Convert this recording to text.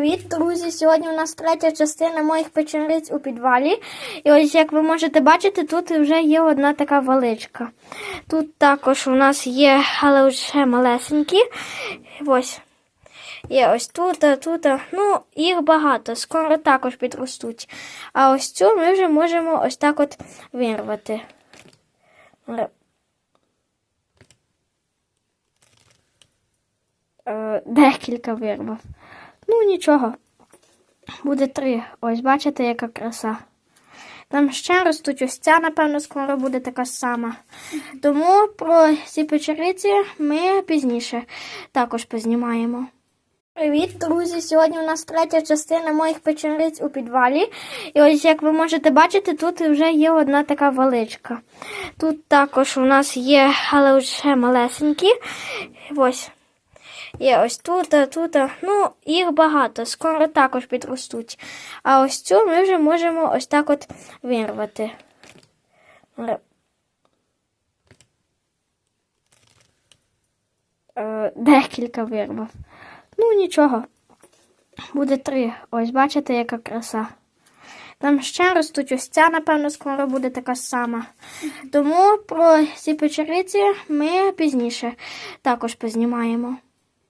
Привіт, друзі! Сьогодні у нас третя частина моїх печериць у підвалі. І ось, як ви можете бачити, тут вже є одна така величка. Тут також у нас є, але вже малесенькі. Ось. Є ось тут, тут. Ну, їх багато, скоро також підростуть. А ось цю ми вже можемо ось так от вирвати. Е, Декілька вирвав. Ну, нічого. Буде три. Ось, бачите, яка краса. Там ще ростуть ось ця, напевно, скоро буде така сама. Тому про ці печериці ми пізніше також познімаємо. Привіт, друзі! Сьогодні у нас третя частина моїх печериць у підвалі. І ось, як ви можете бачити, тут вже є одна така величка. Тут також у нас є, але вже малесенькі. Ось. Є ось тут, тут. Ну, їх багато, скоро також підростуть. А ось цю ми вже можемо ось так от вирвати. Е, Декілька вирвав. Ну, нічого. Буде три. Ось, бачите, яка краса. Там ще ростуть ось ця, напевно, скоро буде така сама. Тому про ці печериці ми пізніше також познімаємо.